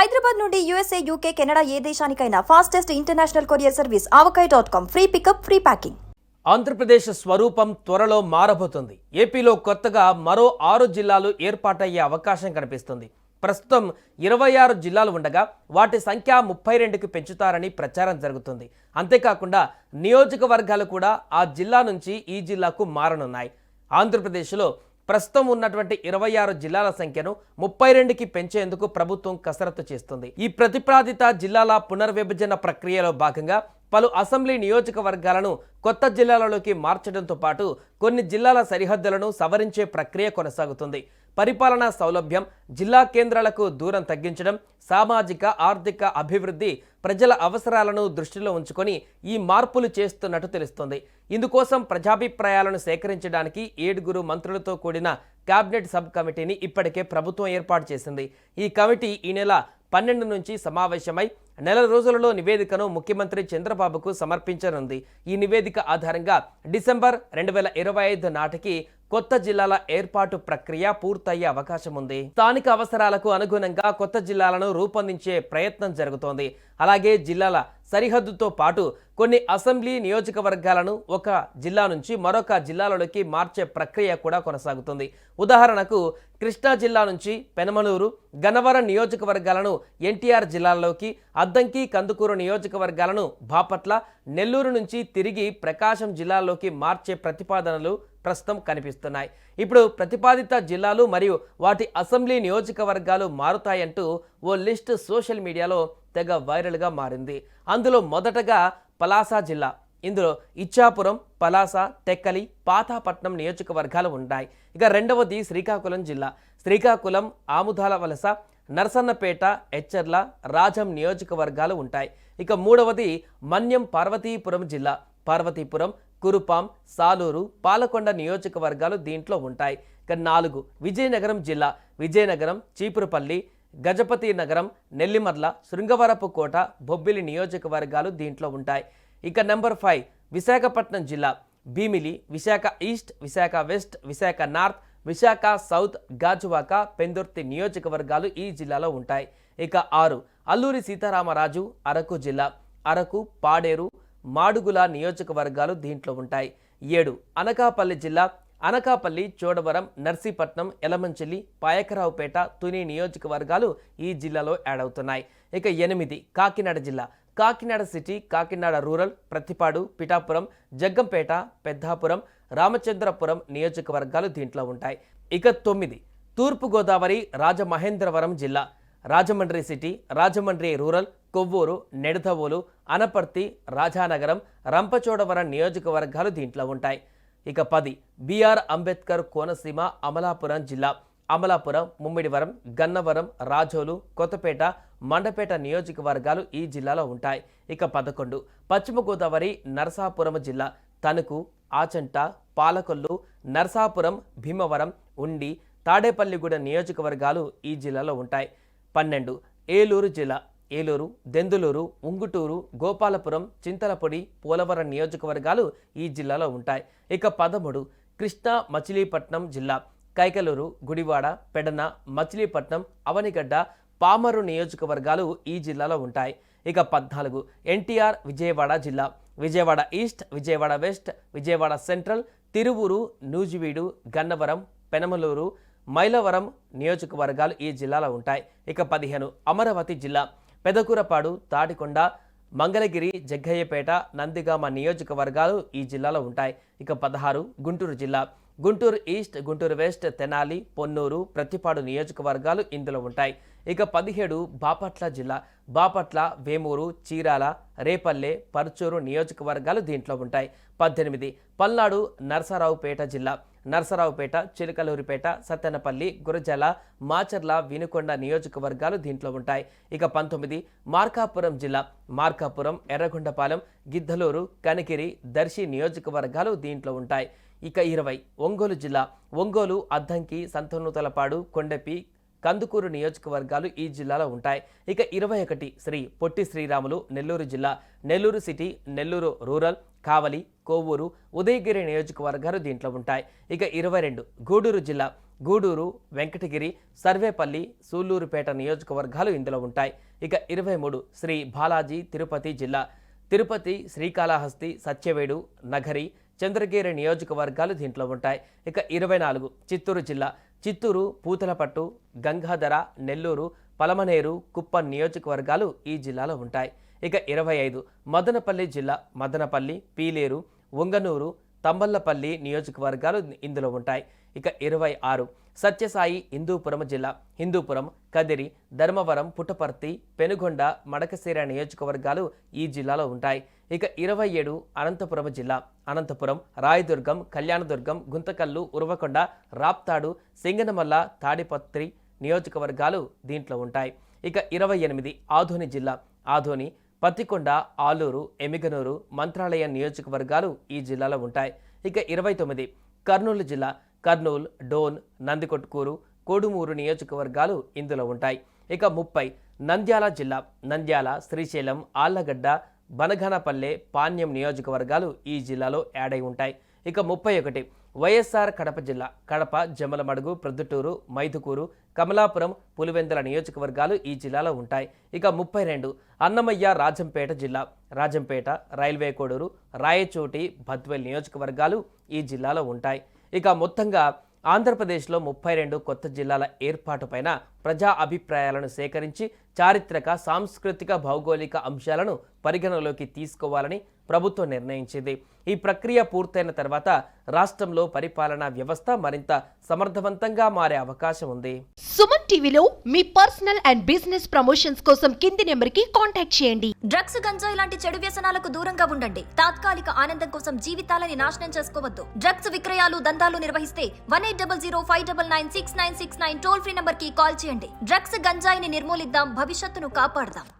హైదరాబాద్ నుండి USA UK Canada ఏ దేశానికైనా fastest international courier service Avakaya dot com free pickup free packing Andhra Pradesh స్వరూపం త్వరలో మారబోతుంది. ఏపీలో కొత్తగా మరో ఆరు జిల్లాలు ఏర్పాటయ్యే అవకాశం కనిపిస్తుంది. ప్రస్తుతం ఇరవై ఆరు జిల్లాలు ఉండగా వాటి సంఖ్య ముప్పై రెండుకి పెంచుతారని ప్రచారం జరుగుతుంది. అంతేకాకుండా నియోజకవర్గాలు కూడా ఆ జిల్లా నుంచి ఈ జిల్లాకు మారనున్నాయి. ఆంధ్రప్రదేశ్లో ప్రస్తుతం ఉన్నటువంటి ఇరవై ఆరు జిల్లాల సంఖ్యను ముప్పై రెండుకి పెంచేందుకు ప్రభుత్వం కసరత్తు చేస్తుంది. ఈ ప్రతిపాదిత జిల్లాల పునర్విభజన ప్రక్రియలో భాగంగా పలు అసెంబ్లీ నియోజకవర్గాలను కొత్త జిల్లాలలోకి మార్చడంతో పాటు కొన్ని జిల్లాల సరిహద్దులను సవరించే ప్రక్రియ కొనసాగుతుంది. పరిపాలనా సౌలభ్యం జిల్లా కేంద్రాలకు దూరం తగ్గించడం సామాజిక ఆర్థిక అభివృద్ధి ప్రజల అవసరాలను దృష్టిలో ఉంచుకొని ఈ మార్పులు చేస్తున్నట్టు తెలుస్తోంది. ఇందుకోసం ప్రజాభిప్రాయాలను సేకరించడానికి ఏడుగురు మంత్రులతో కూడిన కేబినెట్ సబ్ కమిటీని ఇప్పటికే ప్రభుత్వం ఏర్పాటు చేసింది. ఈ కమిటీ ఈ నెల పన్నెండు నుంచి సమావేశమై నెల రోజులలో నివేదికను ముఖ్యమంత్రి చంద్రబాబుకు సమర్పించనుంది. ఈ నివేదిక ఆధారంగా డిసెంబర్ రెండు వేల ఇరవై ఐదు నాటికి కొత్త జిల్లాల ఏర్పాటు ప్రక్రియ పూర్తయ్యే అవకాశం ఉంది. స్థానిక అవసరాలకు అనుగుణంగా కొత్త జిల్లాలను రూపొందించే ప్రయత్నం జరుగుతోంది. అలాగే జిల్లాల సరిహద్దుతో పాటు కొన్ని అసెంబ్లీ నియోజకవర్గాలను ఒక జిల్లా నుంచి మరొక జిల్లాలలోకి మార్చే ప్రక్రియ కూడా కొనసాగుతుంది. ఉదాహరణకు కృష్ణా జిల్లా నుంచి పెనమలూరు గన్నవరం నియోజకవర్గాలను ఎన్టీఆర్ జిల్లాలోకి అద్దంకి కందుకూరు నియోజకవర్గాలను బాపట్ల నెల్లూరు నుంచి తిరిగి ప్రకాశం జిల్లాలోకి మార్చే ప్రతిపాదనలు ప్రస్తుతం కనిపిస్తున్నాయి. ఇప్పుడు ప్రతిపాదిత జిల్లాలు మరియు వాటి అసెంబ్లీ నియోజకవర్గాలు మారుతాయంటూ ఓ లిస్ట్ సోషల్ మీడియాలో తెగ వైరల్గా మారింది. అందులో మొదటగా పలాస జిల్లా ఇందులో ఇచ్చాపురం పలాస టెక్కలి పాతాపట్నం నియోజకవర్గాలు ఉన్నాయి. ఇక రెండవది శ్రీకాకుళం జిల్లా. శ్రీకాకుళం ఆముదాల వలస నరసన్నపేట ఎచ్చర్ల రాజం నియోజకవర్గాలు ఉంటాయి. ఇక మూడవది మన్యం పార్వతీపురం జిల్లా. పార్వతీపురం కురుపాం సాలూరు పాలకొండ నియోజకవర్గాలు దీంట్లో ఉంటాయి. ఇక నాలుగు విజయనగరం జిల్లా. విజయనగరం చీపురుపల్లి గజపతి నగరం నెల్లిమర్ల శృంగవరపు కోట బొబ్బిలి నియోజకవర్గాలు దీంట్లో ఉంటాయి. ఇక నెంబర్ ఫైవ్ విశాఖపట్నం జిల్లా. Bheemili Visakha east Visakha west Visakha north Visakha south Gajuwaka Pendurthi నియోజకవర్గాలు ఈ జిల్లాలో ఉంటాయి. ఇక ఆరు అల్లూరి సీతారామరాజు అరకు జిల్లా అరకు పాడేరు మాడుగుల నియోజకవర్గాలు దీంట్లో ఉంటాయి. ఏడు అనకాపల్లి జిల్లా అనకాపల్లి చోడవరం నర్సీపట్నం ఎలమంచిలి పాయకరావుపేట తుని నియోజకవర్గాలు ఈ జిల్లాలో యాడ్ అవుతున్నాయి. ఇక ఎనిమిది కాకినాడ జిల్లా కాకినాడ సిటీ కాకినాడ రూరల్ ప్రతిపాడు పిఠాపురం జగ్గంపేట పెద్దాపురం రామచంద్రపురం నియోజకవర్గాలు దీంట్లో ఉంటాయి. ఇక తొమ్మిది తూర్పుగోదావరి రాజమహేంద్రవరం జిల్లా రాజమండ్రి సిటీ రాజమండ్రి రూరల్ కొవ్వూరు నెడదవోలు అనపర్తి రాజానగరం రంపచోడవరం నియోజకవర్గాలు దీంట్లో ఉంటాయి. ఇక పది బీఆర్ అంబేద్కర్ కోనసీమ అమలాపురం జిల్లా అమలాపురం ముమ్మిడివరం గన్నవరం రాజోలు కొత్తపేట మండపేట నియోజకవర్గాలు ఈ జిల్లాలో ఉంటాయి. ఇక పదకొండు. పశ్చిమ గోదావరి నరసాపురం జిల్లా తణుకు ఆచంట పాలకొల్లు నరసాపురం భీమవరం ఉండి తాడేపల్లిగూడ నియోజకవర్గాలు ఈ జిల్లాలో ఉంటాయి. పన్నెండు. ఏలూరు జిల్లా ఏలూరు దెందులూరు ఉంగుటూరు గోపాలపురం చింతలపొడి పోలవరం నియోజకవర్గాలు ఈ జిల్లాలో ఉంటాయి. ఇక పదమూడు. కృష్ణా మచిలీపట్నం జిల్లా కైకలూరు గుడివాడ పెడన మచిలీపట్నం అవనిగడ్డ పామరు నియోజకవర్గాలు ఈ జిల్లాలో ఉంటాయి. ఇక పద్నాలుగు ఎన్టీఆర్ విజయవాడ జిల్లా. Vijayawada east Vijayawada west Vijayawada central Tiruvuru Nuzvid Gannavaram Penamaluru Mylavaram నియోజకవర్గాలు ఈ జిల్లాలో ఉంటాయి. ఇక పదిహేను అమరావతి జిల్లా. పెదకూరపాడు తాటికొండ మంగళగిరి జగ్గయ్యపేట నందిగామ నియోజకవర్గాలు ఈ జిల్లాలో ఉంటాయి. ఇక పదహారు గుంటూరు జిల్లా. గుంటూరు ఈస్ట్ గుంటూరు వెస్ట్ తెనాలి పొన్నూరు ప్రతిపాడు నియోజకవర్గాలు ఇందులో ఉంటాయి. ఇక పదిహేడు బాపట్ల జిల్లా బాపట్ల వేమూరు చీరాల రేపల్లె పర్చూరు నియోజకవర్గాలు దీంట్లో ఉంటాయి. పద్దెనిమిది పల్నాడు నరసరావుపేట జిల్లా నరసరావుపేట చిలకలూరిపేట సత్తెనపల్లి గురజాల మాచర్ల వినుకొండ నియోజకవర్గాలు దీంట్లో ఉంటాయి. ఇక పంతొమ్మిది మార్కాపురం జిల్లా మార్కాపురం ఎర్రగొండపాలెం గిద్దలూరు కనికిరి దర్శి నియోజకవర్గాలు దీంట్లో ఉంటాయి. ఇక ఇరవై ఒంగోలు జిల్లా ఒంగోలు అద్దంకి సంతనూతలపాడు కొండపి కందుకూరు నియోజకవర్గాలు ఈ జిల్లాలో ఉంటాయి. ఇక ఇరవై ఒకటి శ్రీ పొట్టి శ్రీరాములు నెల్లూరు జిల్లా నెల్లూరు సిటీ నెల్లూరు రూరల్ కావలి కోవూరు ఉదయగిరి నియోజకవర్గాలు దీంట్లో ఉంటాయి. ఇక ఇరవై రెండు గూడూరు జిల్లా గూడూరు వెంకటగిరి సర్వేపల్లి సూళ్ళూరుపేట నియోజకవర్గాలు ఇందులో ఉంటాయి. ఇక ఇరవై మూడు శ్రీ బాలాజీ తిరుపతి జిల్లా తిరుపతి శ్రీకాళహస్తి సత్యవేడు నగరి చంద్రగిరి నియోజకవర్గాలు దీంట్లో ఉంటాయి. ఇక ఇరవై నాలుగు చిత్తూరు జిల్లా చిత్తూరు పూతలపట్టు గంగాధర నెల్లూరు పలమనేరు కుప్పం నియోజకవర్గాలు ఈ జిల్లాలో ఉంటాయి. ఇక ఇరవై ఐదు మదనపల్లి జిల్లా మదనపల్లి పీలేరు ఉంగనూరు తంబల్లపల్లి నియోజకవర్గాలు ఇందులో ఉంటాయి. ఇక ఇరవై ఆరు సత్యసాయి హిందూపురం జిల్లా హిందూపురం కదిరి ధర్మవరం పుట్టపర్తి పెనుగొండ మడకశీర నియోజకవర్గాలు ఈ జిల్లాలో ఉంటాయి. ఇక ఇరవై ఏడు అనంతపురం జిల్లా. అనంతపురం రాయదుర్గం కళ్యాణదుర్గం గుంతకల్లు ఉరవకొండ రాప్తాడు సింగనమల్ల తాడిపత్రి నియోజకవర్గాలు దీంట్లో ఉంటాయి. ఇక ఇరవై ఎనిమిది ఆధోని జిల్లా. ఆధోని పత్తికొండ ఆలూరు ఎమిగనూరు మంత్రాలయం నియోజకవర్గాలు ఈ జిల్లాలో ఉంటాయి. ఇక ఇరవై తొమ్మిది కర్నూలు జిల్లా. కర్నూలు డోన్ నందికొట్కూరు కోడుమూరు నియోజకవర్గాలు ఇందులో ఉంటాయి. ఇక ముప్పై నంద్యాల జిల్లా. నంద్యాల శ్రీశైలం ఆళ్ళగడ్డ బనఘనపల్లె పాణ్యం నియోజకవర్గాలు ఈ జిల్లాలో యాడ్ అయి ఉంటాయి. ఇక ముప్పై ఒకటి వైఎస్ఆర్ కడప జిల్లా కడప జమలమడుగు ప్రొద్దుటూరు మైదుకూరు కమలాపురం పులివెందుల నియోజకవర్గాలు ఈ జిల్లాలో ఉంటాయి. ఇక ముప్పై రెండు అన్నమయ్య రాజంపేట జిల్లా రాజంపేట రైల్వే కోడూరు రాయచోటి బద్వేల్ నియోజకవర్గాలు ఈ జిల్లాలో ఉంటాయి. ఇక మొత్తంగా ఆంధ్రప్రదేశ్లో ముప్పై రెండు కొత్త జిల్లాల ఏర్పాటుపైన ప్రజా అభిప్రాయాలను సేకరించి చారిత్రక సాంస్కృతిక భౌగోళిక అంశాలను పరిగణలోకి తీసుకోవాలని ప్రభుత్వం నిర్ణయించింది. ఈ ప్రక్రియ పూర్తయిన తర్వాత రాష్ట్రంలో పరిపాలనా వ్యవస్థ మరింత సమర్థవంతంగా మారే అవకాశం ఉంది. సుమన్ టీవీలో మీ పర్సనల్ అండ్ బిజినెస్ ప్రమోషన్స్ కోసం కింది నెంబర్కి కాంటాక్ట్ చేయండి. డ్రగ్స్ గంజాయి లాంటి చెడు వ్యసనాలకు దూరంగా ఉండండి. తాత్కాలిక ఆనందం కోసం జీవితాలని నాశనం చేసుకోవద్దు. డ్రగ్స్ విక్రయాలు దందాలు నిర్వహిస్తే one eight double zero five double nine six nine six nine toll free నంబర్కి కాల్ చేయండి. డ్రగ్స్ గంజాయిని నిర్మూలిద్దాం భవిష్యత్తును కాపాడదాం.